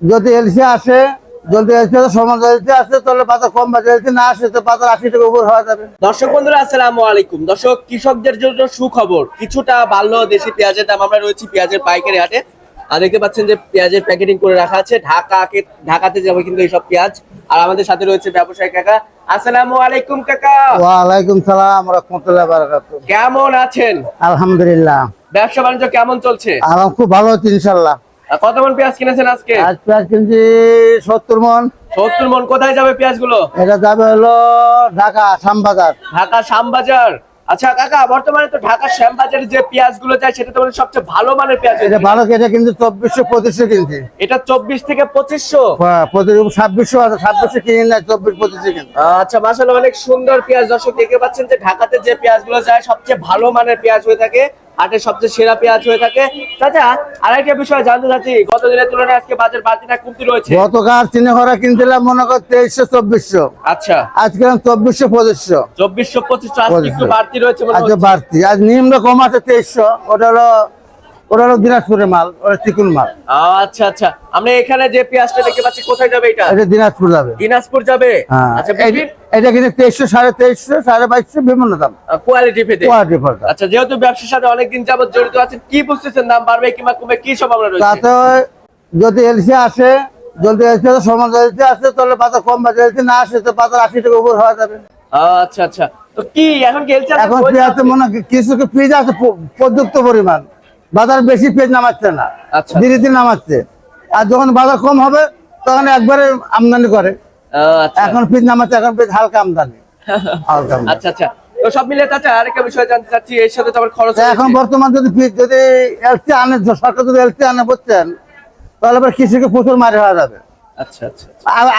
যদি এলসি আসে যদি এলসি সমান এলসি আসে তাহলে বাজার কম বাজার এলসি না আসে তো বাজার আশি টাকা উপর হওয়া যাবে। দর্শক বন্ধুরা আসসালামু আলাইকুম। দর্শক কৃষকদের জন্য সুখবর কিছুটা বাড়লো দেশি পেঁয়াজের দাম। আমরা রয়েছি পেঁয়াজের পাইকারি হাটে। আর দেখতে পাচ্ছেন যে পেঁয়াজের প্যাকেটিং করে রাখা আছে। ঢাকাকে ঢাকাতে যাবে কিন্তু এইসব পেঁয়াজ। আর আমাদের সাথে রয়েছে ব্যবসায়ী কাকা। আসসালামু আলাইকুম কাকা। ওয়ালাইকুম সালাম রহমতুল্লাহ কেমন আছেন? আলহামদুলিল্লাহ। ব্যবসা বাণিজ্য কেমন চলছে? আমার খুব ভালো আর কত মন পেঁয়াজ কিনেছেন আজকে? আজ পেঁয়াজ কিনছি সত্তর মন। সত্তর মন। কোথায় যাবে পেঁয়াজগুলো এটা যাবে হলো ঢাকা শ্যামবাজার। ঢাকা শ্যামবাজার। আচ্ছা কাকা বর্তমানে তো ঢাকা শ্যামবাজারে যে পেঁয়াজগুলো যায় সেটা তো মানে সবচেয়ে ভালো মানের পেঁয়াজ এটা ভালো এটা কিন্তু চব্বিশশো পঁচিশশো কিনছি। এটা চব্বিশ থেকে পঁচিশশো? হ্যাঁ, ছাব্বিশশো আছে ছাব্বিশশো কিনি না চব্বিশ পঁচিশশো আচ্ছা মাসাল অনেক সুন্দর পেঁয়াজ। দর্শক দেখতে পাচ্ছেন যে ঢাকাতে যে পেঁয়াজগুলো যায় সবচেয়ে ভালো মানের পেঁয়াজ হয়ে থাকে। হাটের সবচেয়ে সেরা পেঁয়াজ হয়ে থাকে। চাচা আরেকটা বিষয় জানতে চাচ্ছি গত দিনের তুলনায় আজকে বাজার বাড়তিটা কমতি রয়েছে? গতকাল চিনে ঘরা কিনছিলাম মনে কর তেইশশো চব্বিশশো। আচ্ছা। আজকে চব্বিশশো পঁচিশশো। চব্বিশশো পঁচিশশো আজকে একটু বাড়তি রয়েছে আজকে বাড়তি। আজ নিম্ন কম আছে তেইশশো ওটা হলো ওটা হলো দিনাজপুরের মাল ওটা চিকুন মাল। আচ্ছা আচ্ছা। আমরা এখানে যে পেঁয়াজটা দেখতে পাচ্ছি কোথায় যাবে এটা? এটা দিনাজপুর যাবে। দিনাজপুর যাবে? হ্যাঁ আচ্ছা এটা- কিন্তু তেইশশো সাড়ে তেইশশো সাড়ে বাইশশো বিভিন্ন দাম। কোয়ালিটি ভেদে কোয়ালিটি আচ্ছা যেহেতু ব্যবসার সাথে অনেকদিন যাবত জড়িত আছেন কি বুঝতেছেন দাম বাড়বে কিংবা কমবে কি সম্ভাবনা রয়েছে? তাতে যদি এলসি আসে যদি এলসি সমান এলসি আসে তাহলে পাতা কম বাজার এলসি না আসে তো পাতা আশি টাকা উপর হওয়া যাবে। আচ্ছা আচ্ছা। তো কি এখন কি এলচি এখন পেঁয়াজ মনে হয় কিছু পেঁয়াজ আছে পর্যাপ্ত পরিমাণ। বাজার বেশি পেঁয়াজ নামাচ্ছে না আচ্ছা। ধীরে ধীরে নামাচ্ছে। আর যখন বাজার কম হবে তখন একবারে আমদানি করে। আচ্ছা। এখন পেঁয়াজ নামাচ্ছে এখন পেঁয়াজ হালকা আমদানি। হালকা আচ্ছা আচ্ছা। সব চাচা আরেকটা বিষয় জানতে চাচ্ছি এর সাথে তো খরচ এখন বর্তমান যদি যদি এলসি আনে সরকার যদি এলসি আনে বুঝছেন তাহলে কৃষিকে প্রচুর মারি হওয়া যাবে। আচ্ছা আচ্ছা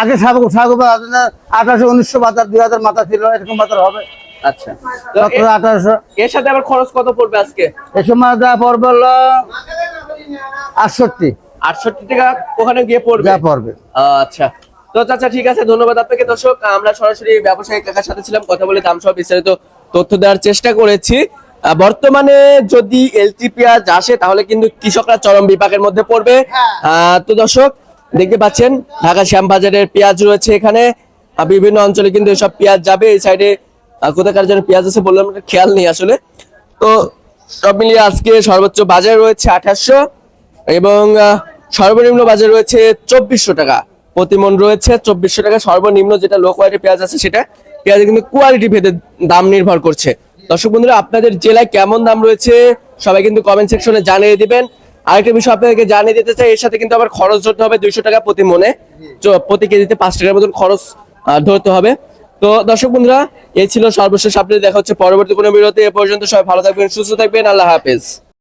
আগে সাগু সাগু আঠারোশো উনিশশো বাজার দুই হাজার মাথা ছিল এরকম বাজার হবে। আচ্ছা। সতেরো আঠারোশো। এর সাথে আমার খরচ কত পড়বে আজকে? এ সময় যা পড়বে হলো আটষট্টি। আটষট্টি টাকা ওখানে গিয়ে পড়বে? যা পড়বে। আচ্ছা। তো চাচা ঠিক আছে ধন্যবাদ আপনাকে। দর্শক আমরা সরাসরি ব্যবসায়ী কাকার সাথে ছিলাম কথা বলে দাম সহ বিস্তারিত তথ্য দেওয়ার চেষ্টা করেছি। বর্তমানে যদি এলটি পেঁয়াজ আসে তাহলে কিন্তু কৃষকরা চরম বিপাকের মধ্যে পড়বে। আহ, তো দর্শক দেখতে পাচ্ছেন ঢাকা শ্যামবাজারের পেঁয়াজ রয়েছে এখানে। বিভিন্ন অঞ্চলে কিন্তু এসব পেঁয়াজ যাবে। এই সাইডে কোথাকার যেন পেঁয়াজ আছে বললাম খেয়াল নেই আসলে। তো সব মিলিয়ে আজকে সর্বোচ্চ বাজার রয়েছে আঠাশশো এবং সর্বনিম্ন বাজার রয়েছে চব্বিশশো টাকা। প্রতি মন রয়েছে চব্বিশশো টাকা। সর্বনিম্ন যেটা লো কোয়ালিটি পেঁয়াজ আছে সেটা পেঁয়াজে কিন্তু কোয়ালিটি ভেদে দাম নির্ভর করছে। দর্শক বন্ধুরা, আপনাদের জেলায় কেমন দাম রয়েছে সবাই কিন্তু কমেন্ট সেকশনে জানিয়ে দিবেন। আরেকটা বিষয় আপনাদেরকে জানিয়ে দিতে চাই, এর সাথে কিন্তু আবার খরচ ধরতে হবে দুইশো টাকা প্রতি মনে প্রতি কেজিতে পাঁচ টাকার মতন খরচ ধরতে হবে। তো দর্শক বন্ধুরা, এই ছিল সর্বশেষ আপনি দেখা হচ্ছে পরবর্তী কোনো বিরতি এ পর্যন্ত সবাই ভালো থাকবেন, সুস্থ থাকবেন। আল্লাহ হাফেজ।